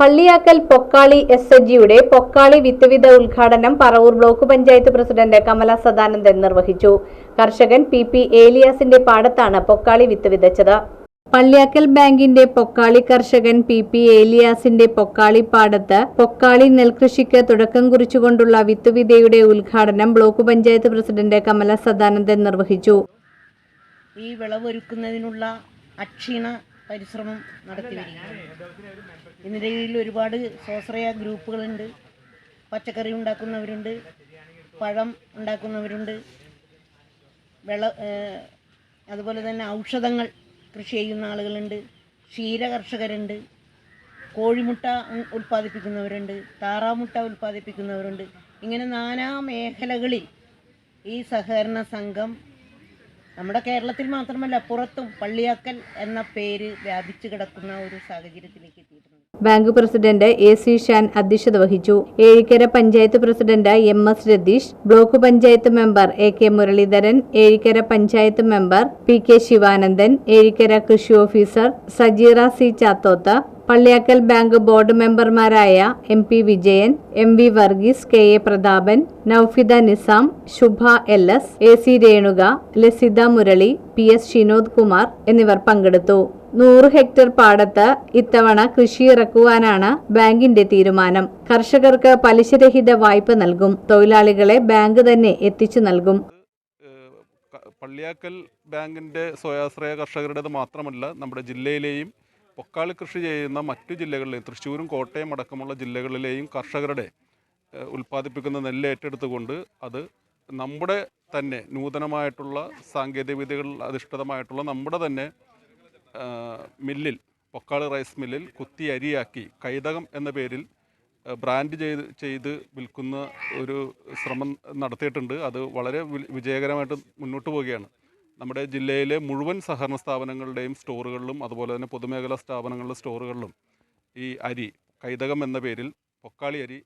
Palliyakkal Pokkali S H ജിയുടെ പൊക്കാളി വിത്തുവിത ഉദ്ഘാടനം പറവൂർ ബ്ലോക്ക് പഞ്ചായത്ത് പ്രസിഡന്റ് കമല സദാനന്ദൻ നിർവഹിച്ചു. കർഷകൻ പി പി ഏലിയാസിന്റെ പാടത്താണ് പൊക്കാളി വിത്ത് വിതച്ചത്. പള്ളിയാക്കൽ ബാങ്കിന്റെ പൊക്കാളി കർഷകൻ പി പി ഏലിയാസിന്റെ പൊക്കാളി പാടത്ത് പൊക്കാളി നെൽകൃഷിക്ക് തുടക്കം കുറിച്ചുകൊണ്ടുള്ള വിത്തുവിതയുടെ ഉദ്ഘാടനം ബ്ലോക്ക് പഞ്ചായത്ത് പ്രസിഡന്റ് കമല സദാനന്ദൻ നിർവഹിച്ചു. ഈ വിളവൊരുക്കുന്നതിനുള്ള അക്ഷീണ പരിശ്രമം നടത്തി വരികയാണ് ഒരുപാട് സ്വാശ്രയ ഗ്രൂപ്പുകളുണ്ട്. പച്ചക്കറി ഉണ്ടാക്കുന്നവരുണ്ട്. പഴം ഉണ്ടാക്കുന്നവരുണ്ട്. വെള്ള അതുപോലെ തന്നെ ഔഷധങ്ങൾ കൃഷി ചെയ്യുന്ന ആളുകളുണ്ട്. ക്ഷീര കർഷകരുണ്ട്. കോഴിമുട്ട ഉൽപ്പാദിപ്പിക്കുന്നവരുണ്ട്. താറാമുട്ട ഉൽപ്പാദിപ്പിക്കുന്നവരുണ്ട്. ഇങ്ങനെ നാനാ മേഖലകളിൽ ഈ സഹകരണ സംഘം നമ്മുടെ കേരളത്തിൽ മാത്രമല്ല പുറത്തും പള്ളിയാക്കൽ എന്ന പേര് വ്യാപിച്ചു കിടക്കുന്ന ഒരു സാഹചര്യത്തിലേക്ക് എത്തിയിട്ടുണ്ട്. Bank president A C Shan അധ്യക്ഷത വഹിച്ചു. Ezhikkara panchayat president M S Ratheesh block panchayat member A K Muraleedharan Ezhikkara panchayat member P K Sivanandan Ezhikkara കൃഷി officer Sajeera C Chathoth Palliyakkal bank board മെമ്പർമാരായ M P Vijayan M V Varghese K A Prathapan Noufida Nizam Shubha L S A C Renuka Lasitha Murali P S Shinod Kumar എന്നിവർ പങ്കെടുത്തു. നൂറ് hectare പാടത്ത് ഇത്തവണ കൃഷി ഇറക്കുവാനാണ് ബാങ്കിന്റെ തീരുമാനം. കർഷകർക്ക് പലിശരഹിത വായ്പ നൽകും. തൊഴിലാളികളെ ബാങ്ക് തന്നെ എത്തിച്ചു നൽകും. പള്ളിയാക്കൽ ബാങ്കിന്റെ സ്വയാശ്രയ കർഷകരുടേത് മാത്രമല്ല നമ്മുടെ ജില്ലയിലെയും പൊക്കാളി കൃഷി ചെയ്യുന്ന മറ്റു ജില്ലകളിലെയും തൃശ്ശൂരും കോട്ടയം അടക്കമുള്ള ജില്ലകളിലെയും കർഷകരുടെ ഉൽപ്പാദിപ്പിക്കുന്ന നെല്ല് ഏറ്റെടുത്തുകൊണ്ട് അത് നമ്മുടെ തന്നെ നൂതനമായിട്ടുള്ള സാങ്കേതിക സാങ്കേതികവിദ്യകൾ അധിഷ്ഠിതമായിട്ടുള്ള നമ്മുടെ തന്നെ മില്ലിൽ പൊക്കാളി റൈസ് മില്ലിൽ കുത്തി അരിയാക്കി കൈതകം എന്ന പേരിൽ ബ്രാൻഡ് ചെയ്ത് ചെയ്ത് വിൽക്കുന്ന ഒരു ശ്രമം നടത്തിയിട്ടുണ്ട്. അത് വളരെ വിജയകരമായിട്ട് മുന്നോട്ട് പോവുകയാണ്. നമ്മുടെ ജില്ലയിലെ മുഴുവൻ സഹകരണ സ്ഥാപനങ്ങളുടെയും സ്റ്റോറുകളിലും അതുപോലെ തന്നെ പൊതുമേഖലാ സ്ഥാപനങ്ങളുടെ സ്റ്റോറുകളിലും ഈ അരി കൈതകം എന്ന പേരിൽ പൊക്കാളി അരി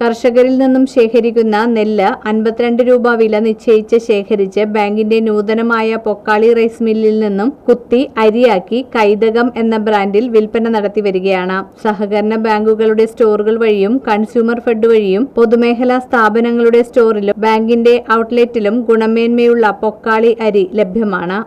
കർഷകരിൽ നിന്നും ശേഖരിക്കുന്ന നെല്ല് അൻപത്തിരണ്ട് രൂപ വില നിശ്ചയിച്ച് ശേഖരിച്ച് ബാങ്കിന്റെ നൂതനമായ പൊക്കാളി റൈസ് മില്ലിൽ നിന്നും കുത്തി അരിയാക്കി കൈതകം എന്ന ബ്രാൻഡിൽ വിൽപ്പന നടത്തി വരികയാണ്. സഹകരണ ബാങ്കുകളുടെ സ്റ്റോറുകൾ വഴിയും കൺസ്യൂമർ ഫെഡ് വഴിയും പൊതുമേഖലാ സ്ഥാപനങ്ങളുടെ സ്റ്റോറിലും ബാങ്കിന്റെ ഔട്ട്ലെറ്റിലും ഗുണമേന്മയുള്ള പൊക്കാളി അരി ലഭ്യമാണ്.